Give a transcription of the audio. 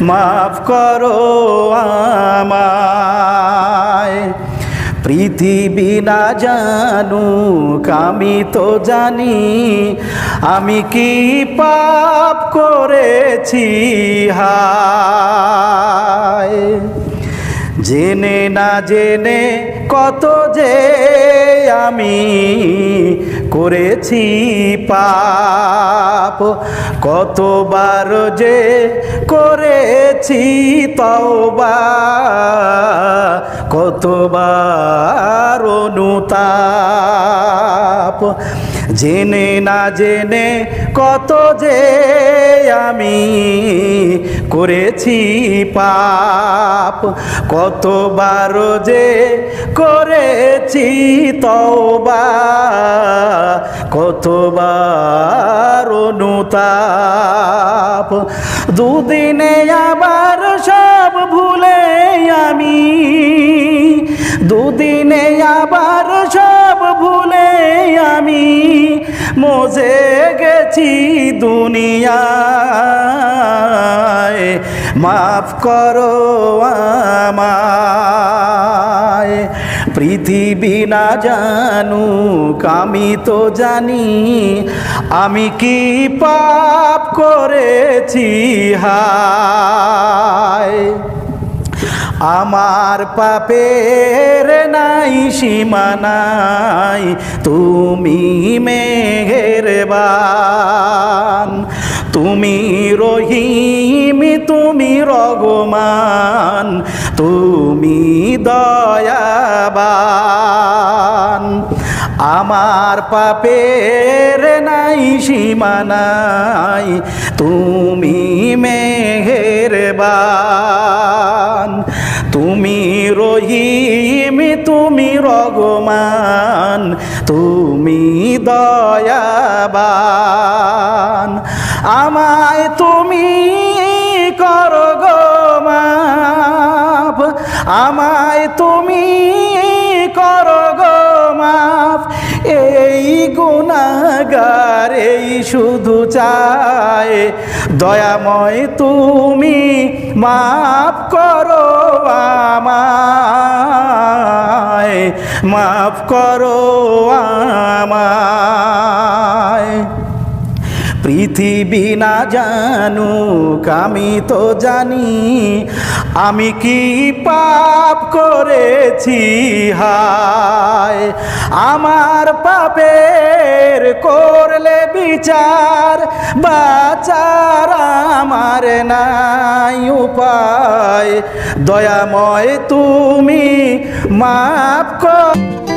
মাফ করো আমায়। পৃথিবী না জানুক, আমি তো জানি আমি কি পাপ করেছি, হায়। জেনে না জেনে কত যে আমি করেছি পাপ। কতবার যে করেছি তওবা কতবার অনুতাপ। জেনে না জেনে কত যে আমি করেছি পাপ, কতবার যে করেছি তওবা, কতবার অনুতাপ। দুদিনে আবার সব ভুলে আমি, দুদিনে আবার সব ভুলে আমি, মজে গেছি দুনিয়ায়। মাফ করো আমায়। পৃথিবী না জানুক, আমি তো জানি আমি কি পাপ করেছি, হায়। আমার পাপের নাই সীমানাই তুমি মেহেরবান তুমি রহিম তুমি রগমান তুমি দয়াবান। আমার পাপের নাই সীমানাই তুমি মেহেরবান। রগমান তুমি দয়াবান। আমায় তুমি কর গো মাফ, আমায় তুমি কর গো মাফ। এই গুণাগার এই শুধু চায় দয়াময় তুমি, মাফ করো আমায়। মাফ করো আমায়। পৃথিবী না জানুক, আমি তো জানি আমি কি পাপ করেছি, হায়। আমার পাপের করলে বিচার, বাচার আমার নাই উপায়। দয়াময় তুমি মাফ কর।